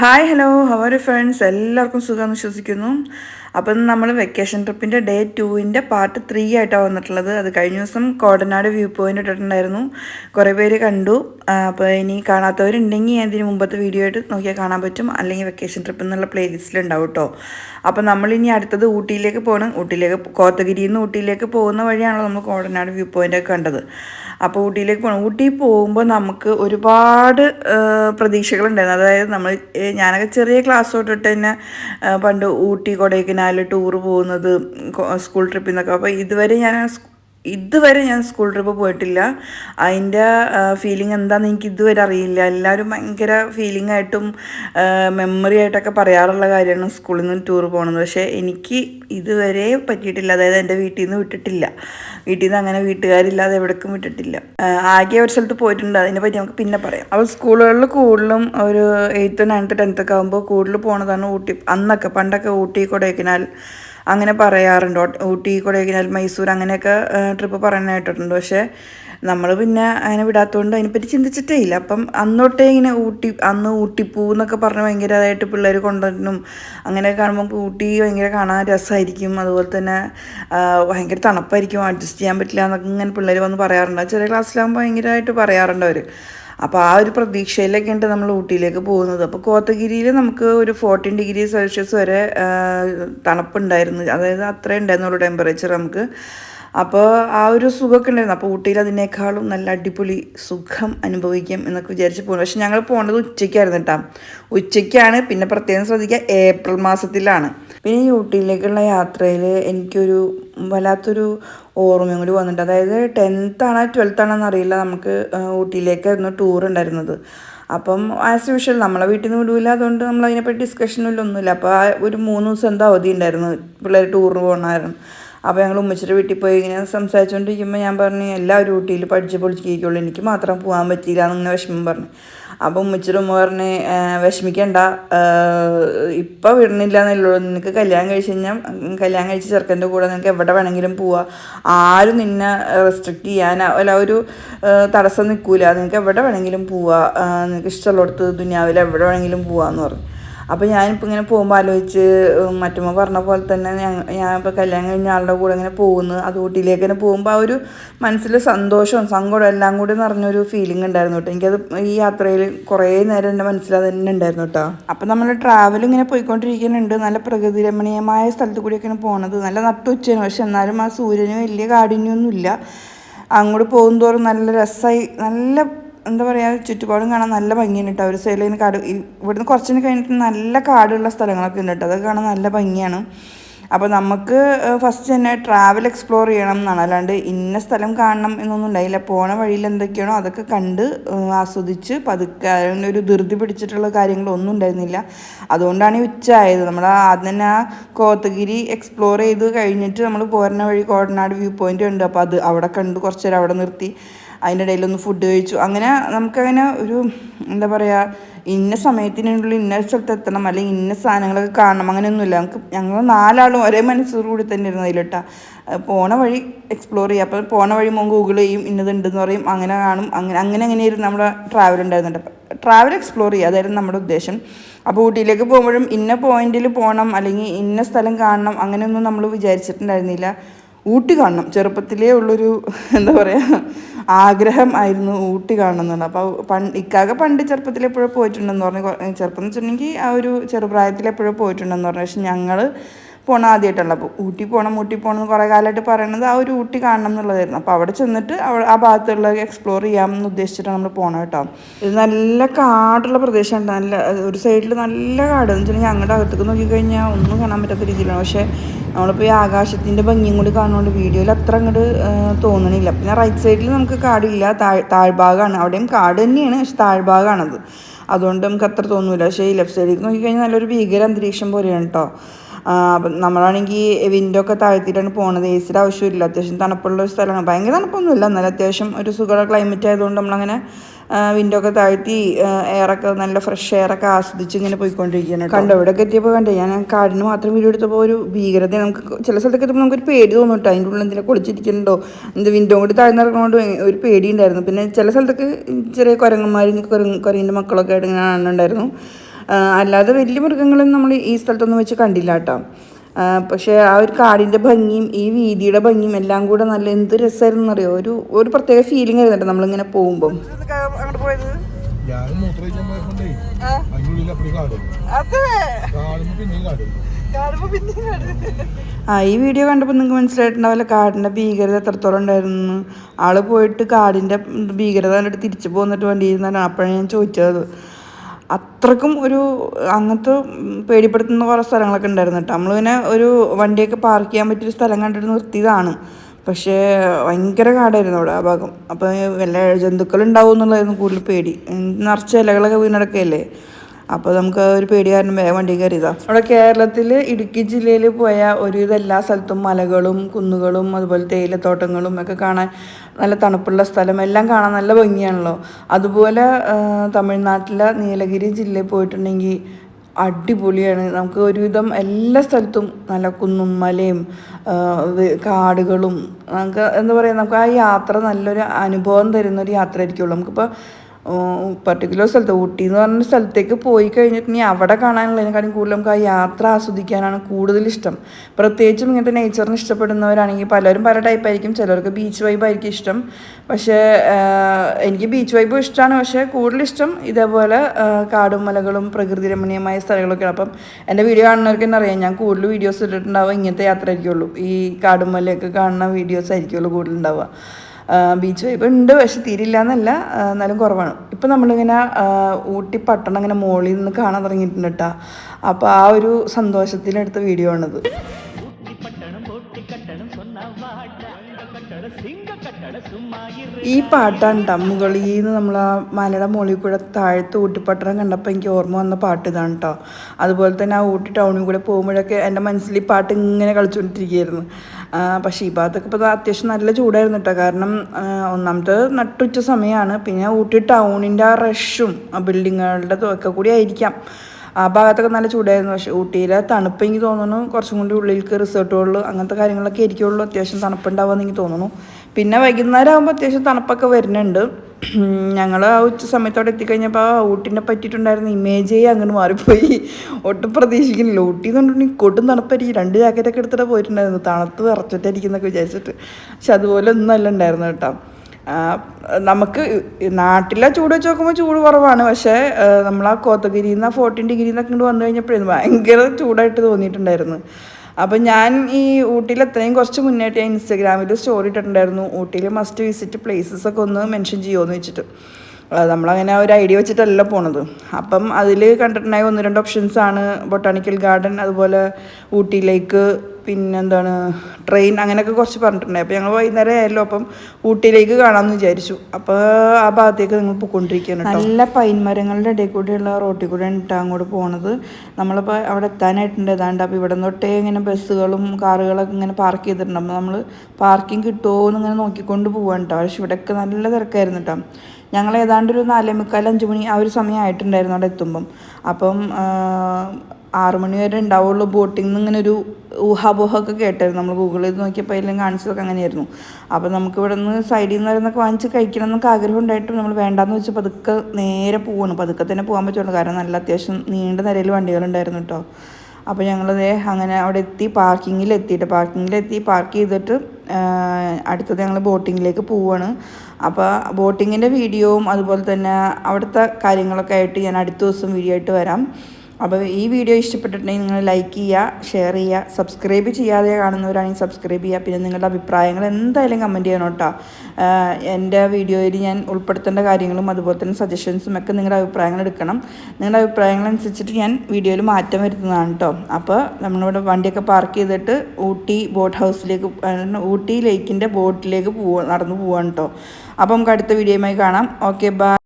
Hi hello hour friends എല്ലാവർക്കും സുഖമാണെന്ന് വിശ്വസിക്കുന്നു. അപ്പം നമ്മൾ വെക്കേഷൻ ട്രിപ്പിന്റെ ഡേ ടുവിന്റെ പാർട്ട് ത്രീ ആയിട്ടാണ് വന്നിട്ടുള്ളത്. അത് കഴിഞ്ഞ ദിവസം കോടനാട് വ്യൂ പോയിന്റ് ഇട്ടിട്ടുണ്ടായിരുന്നു. കുറേ പേര് കണ്ടു. അപ്പോൾ ഇനി കാണാത്തവരുണ്ടെങ്കിൽ അതിന് മുമ്പത്തെ വീഡിയോ ആയിട്ട് നോക്കിയാൽ കാണാൻ പറ്റും. അല്ലെങ്കിൽ വെക്കേഷൻ ട്രിപ്പ് എന്നുള്ള പ്ലേലിസ്റ്റിൽ ഉണ്ടാവും കേട്ടോ അപ്പോൾ നമ്മളിനി അടുത്തത് ഊട്ടിയിലേക്ക് പോകണം ഊട്ടിയിലേക്ക് കോത്തഗിരിയിൽ നിന്ന് ഊട്ടിയിലേക്ക് പോകുന്ന വഴിയാണല്ലോ നമ്മൾ കോടനാട് വ്യൂ പോയിന്റ് ഒക്കെ കണ്ടത്. അപ്പോൾ ഊട്ടിയിലേക്ക് പോകണം ഊട്ടി പോകുമ്പോൾ നമുക്ക് ഒരുപാട് പ്രതീക്ഷകളുണ്ടായിരുന്നു. അതായത് നമ്മൾ ഞാനൊക്കെ ചെറിയ ക്ലാസ് തൊട്ടിട്ട് തന്നെ പണ്ട് ഊട്ടി കൊടൈക്കനാൽ ടൂർ പോകുന്നത് സ്കൂൾ ട്രിപ്പിൽ നിന്നൊക്കെ അപ്പോൾ ഇതുവരെ ഞാൻ ഇതുവരെ ഞാൻ സ്കൂൾ ട്രിപ്പ് പോയിട്ടില്ല. അതിന്റെ ഫീലിംഗ് എന്താണെന്ന് എനിക്ക് ഇതുവരെ അറിയില്ല. എല്ലാവരും ഭയങ്കര ഫീലിംഗ് ആയിട്ടും മെമ്മറി ആയിട്ടൊക്കെ പറയാറുള്ള കാര്യമാണ് സ്കൂളിൽ നിന്ന് ടൂർ പോകുന്നത് പക്ഷേ എനിക്ക് ഇതുവരെ പറ്റിയിട്ടില്ല. അതായത് എന്റെ വീട്ടിൽ നിന്ന് വിട്ടിട്ടില്ല. വീട്ടിൽ നിന്ന് അങ്ങനെ വീട്ടുകാരില്ലാതെ എവിടേക്കും വിട്ടിട്ടില്ല. ആകെ ഒരു സ്ഥലത്ത് പോയിട്ടുണ്ട്. അതിനെ പറ്റി നമുക്ക് പിന്നെ പറയാം. അപ്പോൾ സ്കൂളുകളിൽ കൂടുതലും ഒരു എയ്ത്ത് നയൻത്ത് ടെൻത്തൊക്കെ ആകുമ്പോൾ കൂടുതൽ പോണതാണ് ഊട്ടി. അന്നൊക്കെ പണ്ടൊക്കെ ഊട്ടി കൊടൈക്കനാൽ അങ്ങനെ പറയാറുണ്ട്. ഊട്ടി കൊടൈക്കനാൽ മൈസൂർ അങ്ങനെയൊക്കെ ട്രിപ്പ് പറയാനായിട്ടുണ്ട് പക്ഷേ നമ്മൾ പിന്നെ അങ്ങനെ വിടാത്തതുകൊണ്ട് അതിനെപ്പറ്റി ചിന്തിച്ചിട്ടേ ഇല്ല. അപ്പം അന്നോട്ടേ ഇങ്ങനെ ഊട്ടി അന്ന് ഊട്ടിപ്പൂ എന്നൊക്കെ പറഞ്ഞ് ഭയങ്കരമായിട്ട് പിള്ളേർ കൊണ്ടുവരണം അങ്ങനെ കാണുമ്പോൾ ഊട്ടി ഭയങ്കര കാണാൻ രസമായിരിക്കും. അതുപോലെ തന്നെ ഭയങ്കര തണുപ്പായിരിക്കും. അഡ്ജസ്റ്റ് ചെയ്യാൻ പറ്റില്ല എന്നൊക്കെ ഇങ്ങനെ പിള്ളേർ വന്ന് പറയാറുണ്ട്. ചെറിയ ക്ലാസ്സിലാകുമ്പോൾ ഭയങ്കരമായിട്ട് പറയാറുണ്ട് അവർ അപ്പോൾ ആ ഒരു പ്രതീക്ഷയിലേക്കാണ് നമ്മൾ ഊട്ടിയിലേക്ക് പോകുന്നത്. അപ്പോൾ കോത്തഗിരിയിൽ നമുക്ക് ഒരു ഫോർട്ടീൻ ഡിഗ്രി സെൽഷ്യസ് വരെ തണുപ്പുണ്ടായിരുന്നു. അതായത് അത്രേ ഉണ്ടായിരുന്നുള്ളൂ ടെമ്പറേച്ചർ നമുക്ക്. അപ്പോൾ ആ ഒരു സുഖമൊക്കെ ഉണ്ടായിരുന്നു. അപ്പോൾ ഊട്ടിയിൽ അതിനേക്കാളും നല്ല അടിപൊളി സുഖം അനുഭവിക്കും എന്നൊക്കെ വിചാരിച്ച് പോകുന്നു പക്ഷെ ഞങ്ങൾ പോണത് ഉച്ചയ്ക്കായിരുന്നു കേട്ടോ ഉച്ചയ്ക്കാണ്. പിന്നെ പ്രത്യേകം ശ്രദ്ധിക്കുക ഏപ്രിൽ മാസത്തിലാണ്. പിന്നെ ഈ ഊട്ടിയിലേക്കുള്ള യാത്രയിൽ എനിക്കൊരു വല്ലാത്തൊരു ഓർമ്മയും കൂടി വന്നിട്ടുണ്ട്. അതായത് ടെൻത്താണോ ട്വൽത്താണോ എന്നറിയില്ല നമുക്ക് ഊട്ടിയിലേക്കായിരുന്നു ടൂർ ഉണ്ടായിരുന്നത്. അപ്പം ആസ് യൂഷ്വൽ നമ്മളെ വീട്ടിൽ നിന്ന് വിടൂല. അതുകൊണ്ട് നമ്മൾ അതിനെപ്പറ്റി ഡിസ്കഷനിലൊന്നുമില്ല അപ്പോൾ ആ ഒരു മൂന്ന് ദിവസം എന്തോ അവധി ഉണ്ടായിരുന്നു. പിള്ളേർ ടൂറിന് പോകണമായിരുന്നു അപ്പോൾ ഞങ്ങൾ ഉമ്മച്ചിയുടെ വീട്ടിൽ പോയി ഇങ്ങനെ സംസാരിച്ചുകൊണ്ടിരിക്കുമ്പോൾ ഞാൻ പറഞ്ഞു എല്ലാവരും ഊട്ടിയിൽ പഠിച്ച് പൊളിച്ചിരിക്കുള്ളൂ. എനിക്ക് മാത്രം പോകാൻ പറ്റിയില്ല എന്നിങ്ങനെ വിഷമം പറഞ്ഞു. അപ്പോൾ ഉമ്മച്ചിയുടെ ഉമ്മ പറഞ്ഞ് "ആ, വിഷമിക്കണ്ട. ഇപ്പം വിടണില്ല എന്നുള്ളൂ നിനക്ക് കല്യാണം കഴിച്ച് കഴിഞ്ഞാൽ കല്യാണം കഴിച്ച് ചെറുക്കന്റെ കൂടെ നിനക്ക് എവിടെ വേണമെങ്കിലും പോവാം. ആരും നിന്നെ റെസ്ട്രിക്റ്റ് ചെയ്യാൻ അല്ല ഒരു തടസ്സം നിൽക്കൂല നിനക്ക് എവിടെ വേണമെങ്കിലും പോവാം. നിനക്ക് ഇഷ്ടമുള്ളിടത്ത് ദുനിയാവിൽ എവിടെ വേണമെങ്കിലും പോവാന്ന് പറഞ്ഞു. അപ്പോൾ ഞാനിപ്പോൾ ഇങ്ങനെ പോകുമ്പോൾ ആലോചിച്ച് മറ്റുമ്മ പറഞ്ഞ പോലെ തന്നെ ഇപ്പോൾ കല്യാണം കഴിഞ്ഞ ആളുടെ കൂടെ ഇങ്ങനെ പോകുന്നു. അത് ഊട്ടിയിലേക്ക് ഇങ്ങനെ പോകുമ്പോൾ ആ ഒരു മനസ്സിൽ സന്തോഷവും സങ്കടവും എല്ലാം കൂടി നിറഞ്ഞൊരു ഫീലിംഗ് ഉണ്ടായിരുന്നു കേട്ടോ. എനിക്കത് ഈ യാത്രയിൽ കുറേ നേരം എന്റെ മനസ്സിൽ അത് തന്നെ ഉണ്ടായിരുന്നു കേട്ടോ. അപ്പോൾ നമ്മൾ ട്രാവൽ ഇങ്ങനെ പോയിക്കൊണ്ടിരിക്കുന്നുണ്ട്. നല്ല പ്രകൃതി രമണീയമായ സ്ഥലത്ത് കൂടിയൊക്കെയാണ് പോണത്. നല്ല നട്ടുച്ചയാണ്. പക്ഷെ എന്നാലും ആ സൂര്യന് വലിയ കാഠിന്യമൊന്നുമില്ല അങ്ങോട്ട് പോകുന്തോറും നല്ല രസമായി നല്ല എന്താ പറയുക ചുറ്റുപാടും കാണാൻ നല്ല ഭംഗിയാണ് കേട്ടോ ഒരു സൈഡിൽ കാട് ഇവിടുന്ന് കുറച്ചിന് കഴിഞ്ഞിട്ട് നല്ല കാടുള്ള സ്ഥലങ്ങളൊക്കെ ഉണ്ട് കേട്ടോ അതൊക്കെ കാണാൻ നല്ല ഭംഗിയാണ്. അപ്പോൾ നമുക്ക് ഫസ്റ്റ് തന്നെ ട്രാവൽ എക്സ്പ്ലോർ ചെയ്യണം എന്നാണ്. അല്ലാണ്ട് ഇന്ന സ്ഥലം കാണണം എന്നൊന്നും ഉണ്ടായില്ല. പോണ വഴിയിൽ എന്തൊക്കെയാണോ അതൊക്കെ കണ്ട് ആസ്വദിച്ച് പതുക്കെ ഒരു ധൃതി പിടിച്ചിട്ടുള്ള കാര്യങ്ങളൊന്നും ഉണ്ടായിരുന്നില്ല. അതുകൊണ്ടാണ് ഈ ഉച്ച ആയത്. നമ്മൾ ആദ്യം തന്നെ ആ കോത്തഗിരി എക്സ്പ്ലോർ ചെയ്ത് കഴിഞ്ഞിട്ട് നമ്മൾ പോരുന്ന വഴി കോടനാട് വ്യൂ പോയിന്റ് ഉണ്ട്. അപ്പോൾ അത് അവിടെ കണ്ട് കുറച്ച് നേരം അവിടെ നിർത്തി. അതിന്റെ ഇടയിലൊന്ന് ഫുഡ് കഴിച്ചു. അങ്ങനെ നമുക്കങ്ങനെ ഒരു എന്താ പറയുക ഇന്ന സമയത്തിനുള്ളിൽ ഇന്ന സ്ഥലത്ത് എത്തണം അല്ലെങ്കിൽ ഇന്ന സാധനങ്ങളൊക്കെ കാണണം അങ്ങനെയൊന്നുമില്ല. നമുക്ക് ഞങ്ങൾ നാലാളും ഒരേ മനസ്സോടുകൂടി തന്നെ ഇരുന്നു അതിലിട്ടാ. പോണ വഴി എക്സ്പ്ലോർ ചെയ്യുക അപ്പോൾ പോണ വഴി മോൻ ഗൂഗിൾ ചെയ്യും ഇന്നതുണ്ടെന്ന് പറയും അങ്ങനെ കാണും അങ്ങനെ അങ്ങനെ അങ്ങനെയായിരുന്നു നമ്മുടെ ട്രാവൽ ഉണ്ടായിരുന്നുണ്ട് ട്രാവൽ എക്സ്പ്ലോർ ചെയ്യുക അതായിരുന്നു നമ്മുടെ ഉദ്ദേശം. അപ്പോൾ ഊട്ടിയിലേക്ക് പോകുമ്പോഴും ഇന്ന പോയിന്റിൽ പോകണം അല്ലെങ്കിൽ ഇന്ന സ്ഥലം കാണണം അങ്ങനെയൊന്നും നമ്മൾ വിചാരിച്ചിട്ടുണ്ടായിരുന്നില്ല. ഊട്ടി കാണണം ചെറുപ്പത്തിലേ ഉള്ളൊരു എന്താ പറയുക ആഗ്രഹം ആയിരുന്നു ഊട്ടി എന്നുള്ളത് അപ്പോൾ പണ്ട് ഇക്കാകെ പണ്ട് ചെറുപ്പത്തിൽ എപ്പോഴും പോയിട്ടുണ്ടെന്ന് പറഞ്ഞു. ചെറുപ്പം എന്ന് വെച്ചിട്ടുണ്ടെങ്കിൽ ആ ഒരു ചെറുപ്രായത്തിൽ എപ്പോഴും പോയിട്ടുണ്ടെന്ന് പറഞ്ഞു. പക്ഷെ ഞങ്ങൾ പോണ ആദ്യമായിട്ടുള്ള അപ്പോൾ ഊട്ടി പോകണം ഊട്ടി പോകണം എന്ന് കുറേ കാലമായിട്ട് പറയണത് ആ ഒരു ഊട്ടി കാണണം എന്നുള്ളതായിരുന്നു. അപ്പോൾ അവിടെ ചെന്നിട്ട് അവ ആ ഭാഗത്തുള്ള എക്സ്പ്ലോർ ചെയ്യാമെന്ന് ഉദ്ദേശിച്ചിട്ടാണ് നമ്മൾ പോകണം കേട്ടോ. ഇത് നല്ല കാടുള്ള പ്രദേശമാണ്. നല്ല ഒരു സൈഡിൽ നല്ല കാട്. എന്ന് വെച്ചിട്ടുണ്ടെങ്കിൽ ഞങ്ങളുടെ അകത്തേക്ക് നോക്കിക്കഴിഞ്ഞാൽ ഒന്നും കാണാൻ പറ്റാത്ത രീതിയിലാണ്. പക്ഷേ നമ്മളിപ്പോൾ ഈ ആകാശത്തിന്റെ ഭംഗിയും കൂടി കാണുന്നതുകൊണ്ട് വീഡിയോയിൽ അത്ര അങ്ങോട്ട് തോന്നണില്ല. പിന്നെ റൈറ്റ് സൈഡിൽ നമുക്ക് കാടില്ല താഴ് താഴ്ഭാഗമാണ് അവിടെയും കാട് തന്നെയാണ് പക്ഷെ താഴ്ഭാഗമാണത് അതുകൊണ്ട് നമുക്ക് അത്ര തോന്നില്ല പക്ഷേ ഈ ലെഫ്റ്റ് സൈഡിലേക്ക് നോക്കിക്കഴിഞ്ഞാൽ നല്ലൊരു ഭീകര അന്തരീക്ഷം പോലെയാണ് കേട്ടോ നമ്മളാണെങ്കിൽ വിൻഡോ ഒക്കെ താഴ്ത്തിയിട്ടാണ് പോണത്. എ സിയുടെ ആവശ്യമില്ല. അത്യാവശ്യം തണുപ്പുള്ള ഒരു സ്ഥലമാണ്. ഭയങ്കര തണുപ്പൊന്നുമില്ല. എന്നാലും അത്യാവശ്യം ഒരു സുഖമുള്ള ക്ലൈമറ്റ് ആയതുകൊണ്ട് നമ്മളങ്ങനെ വിൻഡോ ഒക്കെ താഴ്ത്തി എയറൊക്കെ നല്ല ഫ്രഷ് എയറൊക്കെ ആസ്വദിച്ച് ഇങ്ങനെ പോയിക്കൊണ്ടിരിക്കുകയാണ് കണ്ടോ ഇവിടെയൊക്കെ എത്തിയപ്പോൾ കണ്ടേ ഞാൻ കാടിന് മാത്രം വീഡിയോ എടുത്തപ്പോൾ ഒരു ഭീകരത നമുക്ക് ചില സ്ഥലത്തൊക്കെ എത്തുമ്പോൾ നമുക്കൊരു പേടി തോന്നും കേട്ടോ. അതിന്റെ ഉള്ളിൽ എന്തെങ്കിലും കുളിച്ചിരിക്കുന്നുണ്ടോ? എന്ത് വിൻഡോ കൂടി താഴ്ന്നിറങ്ങുന്നതുകൊണ്ട് ഒരു പേടി ഉണ്ടായിരുന്നു. പിന്നെ ചില സ്ഥലത്തൊക്കെ ചെറിയ കുരങ്ങന്മാരും കുരങ്ങ് കുരങ്ങിന്റെ മക്കളൊക്കെ ആയിട്ട് ഇങ്ങനെ കാണുന്നുണ്ടായിരുന്നു അല്ലാതെ വലിയ മൃഗങ്ങളൊന്നും നമ്മൾ ഈ സ്ഥലത്തൊന്നും വെച്ച് കണ്ടില്ല കേട്ടോ. പക്ഷേ ആ ഒരു കാടിന്റെ ഭംഗിയും ഈ വീതിയുടെ ഭംഗിയും എല്ലാം കൂടെ നല്ല എന്ത് രസമായിരുന്നു അറിയോ ഒരു ഒരു പ്രത്യേക ഫീലിംഗ് ആയിരുന്നു കേട്ടോ നമ്മളിങ്ങനെ പോകുമ്പോൾ അങ്ങോട്ട് പോയത്? ആ. ഈ വീഡിയോ കണ്ടപ്പോൾ നിങ്ങൾക്ക് മനസ്സിലായിട്ടുണ്ടാവില്ല കാടിന്റെ ഭീകരത എത്രത്തോളം ഉണ്ടായിരുന്നു. ആൾ പോയിട്ട് കാടിന്റെ ഭീകരത കണ്ടിട്ട് തിരിച്ചു പോന്നിട്ട് വേണ്ടിയിരുന്നാണ് അപ്പോഴാണ് ഞാൻ ചോദിച്ചത്. അത്രക്കും ഒരു അങ്ങനത്തെ പേടിപ്പെടുത്തുന്ന കുറേ സ്ഥലങ്ങളൊക്കെ ഉണ്ടായിരുന്നു കേട്ടോ. നമ്മൾ പിന്നെ ഒരു വണ്ടിയൊക്കെ പാർക്ക് ചെയ്യാൻ പറ്റിയൊരു സ്ഥലം കണ്ടിട്ട് നിർത്തിയതാണ്. പക്ഷേ ഭയങ്കര കാടായിരുന്നു അവിടെ ആ ഭാഗം. അപ്പോൾ വല്ല ജന്തുക്കൾ ഉണ്ടാവും എന്നുള്ളതായിരുന്നു കൂടുതൽ പേടി. നിറച്ച് ഇലകളൊക്കെ വീണടക്കല്ലേ അപ്പോൾ നമുക്ക് ഒരു പേടി കാരണം വേഗം വണ്ടി കയറിയതാ. അവിടെ കേരളത്തിൽ ഇടുക്കി ജില്ലയിൽ പോയ ഒരു എല്ലാ സ്ഥലത്തും മലകളും കുന്നുകളും അതുപോലെ തേയിലത്തോട്ടങ്ങളും ഒക്കെ കാണാൻ നല്ല തണുപ്പുള്ള സ്ഥലം. എല്ലാം കാണാൻ നല്ല ഭംഗിയാണല്ലോ. അതുപോലെ തമിഴ്നാട്ടിലെ നീലഗിരി ജില്ലയിൽ പോയിട്ടുണ്ടെങ്കിൽ അടിപൊളിയാണ്. നമുക്ക് ഒരുവിധം എല്ലാ സ്ഥലത്തും നല്ല കുന്നും മലയും കാടുകളും. നമുക്ക് എന്താ പറയുക നമുക്ക് ആ യാത്ര നല്ലൊരു അനുഭവം തരുന്ന ഒരു യാത്ര ആയിരിക്കുള്ളൂ നമുക്കിപ്പോൾ പർട്ടിക്കുലർ സ്ഥലത്ത് ഊട്ടി എന്ന് പറഞ്ഞ സ്ഥലത്തേക്ക് പോയി കഴിഞ്ഞിട്ട് ഇനി അവിടെ കാണാനുള്ളതിനെക്കാളും കൂടുതൽ നമുക്ക് ആ യാത്ര ആസ്വദിക്കാനാണ് കൂടുതൽ ഇഷ്ടം. പ്രത്യേകിച്ചും ഇങ്ങനത്തെ നേച്ചറിന് ഇഷ്ടപ്പെടുന്നവരാണെങ്കിൽ പലരും പല ടൈപ്പ് ആയിരിക്കും. ചിലർക്ക് ബീച്ച് വൈബ് ആയിരിക്കും ഇഷ്ടം. പക്ഷേ എനിക്ക് ബീച്ച് വൈബും ഇഷ്ടമാണ് പക്ഷേ കൂടുതൽ ഇഷ്ടം ഇതേപോലെ കാടും മലകളും പ്രകൃതി രമണീയമായ സ്ഥലങ്ങളൊക്കെയാണ്. അപ്പം എന്റെ വീഡിയോ കാണുന്നവർക്ക് തന്നെ അറിയാം. ഞാൻ കൂടുതൽ വീഡിയോസ് ഇട്ടിട്ടുണ്ടാവുക ഇങ്ങനത്തെ യാത്ര ആയിരിക്കുള്ളൂ ഈ കാടും മലയൊക്കെ കാണുന്ന വീഡിയോസ് ആയിരിക്കുള്ളൂ കൂടുതൽ ഉണ്ടാവുക. ബീച്ച് വൈബ് ഉണ്ട് പക്ഷെ തീരില്ല എന്നല്ല എന്നാലും കുറവാണ്. ഇപ്പം നമ്മളിങ്ങനെ ഊട്ടി പട്ടണം ഇങ്ങനെ മുകളിൽ നിന്ന് കാണാൻ തുടങ്ങിയിട്ടുണ്ട് കേട്ടോ അപ്പോൾ ആ ഒരു സന്തോഷത്തിലെടുത്ത വീഡിയോ ആണിത്. ഈ പാട്ടാണ് കേട്ടോ മുകളിൽ നിന്ന് നമ്മൾ ആ മലയുടെ മുകളിൽ കൂടെ താഴത്ത് ഊട്ടിപ്പട്ടണം കണ്ടപ്പോൾ എനിക്ക് ഓർമ്മ വന്ന പാട്ട് ഇതാണ് കേട്ടോ അതുപോലെ തന്നെ ആ ഊട്ടി ടൗണിൽ കൂടെ പോകുമ്പോഴൊക്കെ എന്റെ മനസ്സിൽ ഈ പാട്ട് ഇങ്ങനെ കളിച്ചുകൊണ്ടിരിക്കുകയായിരുന്നു പക്ഷേ ഭാഗത്തൊക്കെ ഇപ്പോൾ അത്യാവശ്യം നല്ല ചൂടായിരുന്നു കേട്ടോ കാരണം ഒന്നാമത്തെ നട്ടുച്ച സമയമാണ് പിന്നെ ഊട്ടി ടൗണിന്റെ ആ റഷും ബിൽഡിങ്ങുകളുടെ ഒക്കെ കൂടി ആയിരിക്കാം. ആ ഭാഗത്തൊക്കെ നല്ല ചൂടായിരുന്നു. പക്ഷേ ഊട്ടിയിലെ തണുപ്പ് എനിക്ക് തോന്നുന്നു കുറച്ചും കൂടി ഉള്ളിലേക്ക് റിസോർട്ടുകളിൽ അങ്ങനത്തെ കാര്യങ്ങളൊക്കെ ആയിരിക്കുള്ളൂ. അത്യാവശ്യം തണുപ്പുണ്ടാവുമെന്ന് എനിക്ക് തോന്നുന്നു. പിന്നെ വൈകുന്നേരം ആകുമ്പോൾ അത്യാവശ്യം തണുപ്പൊക്കെ വരുന്നുണ്ട്. ഞങ്ങൾ ആ ഉച്ച സമയത്തോടെ എത്തിക്കഴിഞ്ഞപ്പോൾ ആ ഊട്ടിനെ പറ്റിയിട്ടുണ്ടായിരുന്ന ഇമേജേ അങ്ങനെ മാറിപ്പോയി. ഒട്ടും പ്രതീക്ഷിക്കുന്നില്ല. ഊട്ടി എന്ന് പറഞ്ഞിട്ടുണ്ടെങ്കിൽ കൊടും തണുപ്പായിരിക്കും രണ്ട് ജാക്കറ്റൊക്കെ എടുത്തിട്ട് പോയിട്ടുണ്ടായിരുന്നു. തണുത്ത് വിറച്ചിട്ടായിരിക്കുന്നൊക്കെ വിചാരിച്ചിട്ട്. പക്ഷെ അതുപോലെ ഒന്നും അല്ല ഉണ്ടായിരുന്നു കേട്ടോ. നമുക്ക് നാട്ടിലെ ചൂട് വെച്ച് നോക്കുമ്പോൾ ചൂട് കുറവാണ്. പക്ഷേ നമ്മൾ ആ കോത്തഗിരിയിൽ നിന്ന് ഫോർട്ടീൻ ഡിഗ്രിയിൽ നിന്നൊക്കെ ഇങ്ങോട്ട് വന്നു കഴിഞ്ഞപ്പോഴേ ഭയങ്കര ചൂടായിട്ട് തോന്നിയിട്ടുണ്ടായിരുന്നു. അപ്പം ഞാൻ ഈ ഊട്ടിയിൽ എത്രയും കുറച്ച് മുന്നേറ്റ് ഞാൻ ഇൻസ്റ്റഗ്രാമിൽ സ്റ്റോറി ഇട്ടിട്ടുണ്ടായിരുന്നു. ഊട്ടിയിൽ മസ്റ്റ് വിസിറ്റ് പ്ലേസസ് ഒക്കെ ഒന്ന് മെൻഷൻ ചെയ്യുമെന്ന് വെച്ചിട്ട്. നമ്മളങ്ങനെ ഒരു ഐഡിയ വെച്ചിട്ടല്ല പോണത്. അപ്പം അതിൽ കണ്ടിട്ടുണ്ടായ ഒന്ന് രണ്ട് ഓപ്ഷൻസ് ആണ്. ബൊട്ടാണിക്കൽ ഗാർഡൻ അതുപോലെ ഊട്ടിയിലേക്ക് പിന്നെന്താണ് ട്രെയിൻ അങ്ങനെയൊക്കെ കുറച്ച് പറഞ്ഞിട്ടുണ്ടായി. അപ്പോൾ ഞങ്ങൾ വൈകുന്നേരം ആയാലും അപ്പം ഊട്ടിയിലേക്ക് കാണാമെന്ന് വിചാരിച്ചു. അപ്പോൾ ആ ഭാഗത്തേക്ക് നിങ്ങൾ പോയിക്കൊണ്ടിരിക്കുകയാണ് നല്ല പൈൻ മരങ്ങളുടെ ഇടയിൽ കൂടെയുള്ള റോട്ടിൽ കൂടെ ഇട്ടാ അങ്ങോട്ട് പോണത്. നമ്മളിപ്പോൾ അവിടെ എത്താനായിട്ടുണ്ട്. ഏതാണ്ട് അപ്പോൾ ഇവിടെ തൊട്ടേ ഇങ്ങനെ ബസ്സുകളും കാറുകളൊക്കെ ഇങ്ങനെ പാർക്ക് ചെയ്തിട്ടുണ്ട്. അപ്പോൾ നമ്മൾ പാർക്കിംഗ് കിട്ടുമോ എന്ന് ഇങ്ങനെ നോക്കിക്കൊണ്ട് പോവാണ് കേട്ടോ പക്ഷെ ഇവിടെയൊക്കെ നല്ല തിരക്കായിരുന്നു കേട്ടോ ഞങ്ങൾ ഏതാണ്ട് ഒരു നാലേ മുക്കാൽ അഞ്ച് മണി ആ ഒരു സമയം ആയിട്ടുണ്ടായിരുന്നു അവിടെ എത്തുമ്പം. അപ്പം ആറ് മണി വരെ ഉണ്ടാവുള്ളൂ. ബോട്ടിംഗ് ഇങ്ങനെ ഒരു ഊഹാപോഹമൊക്കെ കേട്ടായിരുന്നു. നമ്മൾ ഗൂഗിളിൽ നോക്കിയപ്പോൾ എല്ലാം കാണിച്ചതൊക്കെ അങ്ങനെയായിരുന്നു. അപ്പോൾ നമുക്ക് ഇവിടെ നിന്ന് സൈഡിൽ നിന്ന് വരുന്നൊക്കെ വാങ്ങിച്ച് കഴിക്കണം എന്നൊക്കെ ആഗ്രഹം ഉണ്ടായിട്ടും നമ്മൾ വേണ്ടാന്ന് വെച്ചാൽ പതുക്കെ നേരെ പോവാണ്. പതുക്കെ തന്നെ പോകാൻ പറ്റുള്ളൂ. കാരണം നല്ല അത്യാവശ്യം നീണ്ട നിരയിൽ വണ്ടികളുണ്ടായിരുന്നു കേട്ടോ അപ്പോൾ ഞങ്ങളത് അങ്ങനെ അവിടെ എത്തി പാർക്കിങ്ങിൽ എത്തിയിട്ട് പാർക്കിങ്ങിലെത്തി പാർക്ക് ചെയ്തിട്ട് അടുത്തത് ഞങ്ങൾ ബോട്ടിങ്ങിലേക്ക് പോവാണ്. അപ്പോൾ ബോട്ടിങ്ങിന്റെ വീഡിയോവും അതുപോലെ തന്നെ അവിടുത്തെ കാര്യങ്ങളൊക്കെ ആയിട്ട് ഞാൻ അടുത്ത ദിവസം വീഡിയോ ആയിട്ട് വരാം. അപ്പോൾ ഈ വീഡിയോ ഇഷ്ടപ്പെട്ടിട്ടുണ്ടെങ്കിൽ നിങ്ങൾ ലൈക്ക് ചെയ്യുക ഷെയർ ചെയ്യുക സബ്സ്ക്രൈബ് ചെയ്യാതെ കാണുന്നവരാണെങ്കിൽ സബ്സ്ക്രൈബ് ചെയ്യുക. പിന്നെ നിങ്ങളുടെ അഭിപ്രായങ്ങൾ എന്തായാലും കമന്റ് ചെയ്യണം കേട്ടോ. എന്റെ വീഡിയോയിൽ ഞാൻ ഉൾപ്പെടുത്തേണ്ട കാര്യങ്ങളും അതുപോലെ തന്നെ സജഷൻസും ഒക്കെ നിങ്ങളുടെ അഭിപ്രായങ്ങൾ എടുക്കണം. നിങ്ങളുടെ അഭിപ്രായങ്ങൾ അനുസരിച്ചിട്ട് ഞാൻ വീഡിയോയിൽ മാറ്റം വരുത്തുന്നതാണ് കേട്ടോ. അപ്പോൾ നമ്മളിവിടെ വണ്ടിയൊക്കെ പാർക്ക് ചെയ്തിട്ട് ഊട്ടി ബോട്ട് ഹൗസിലേക്ക് ഊട്ടി ലേക്കിന്റെ ബോട്ടിലേക്ക് പോവുക നടന്നു പോവാണ് കേട്ടോ. അപ്പോൾ നമുക്ക് അടുത്ത വീഡിയോയുമായി കാണാം. Okay bye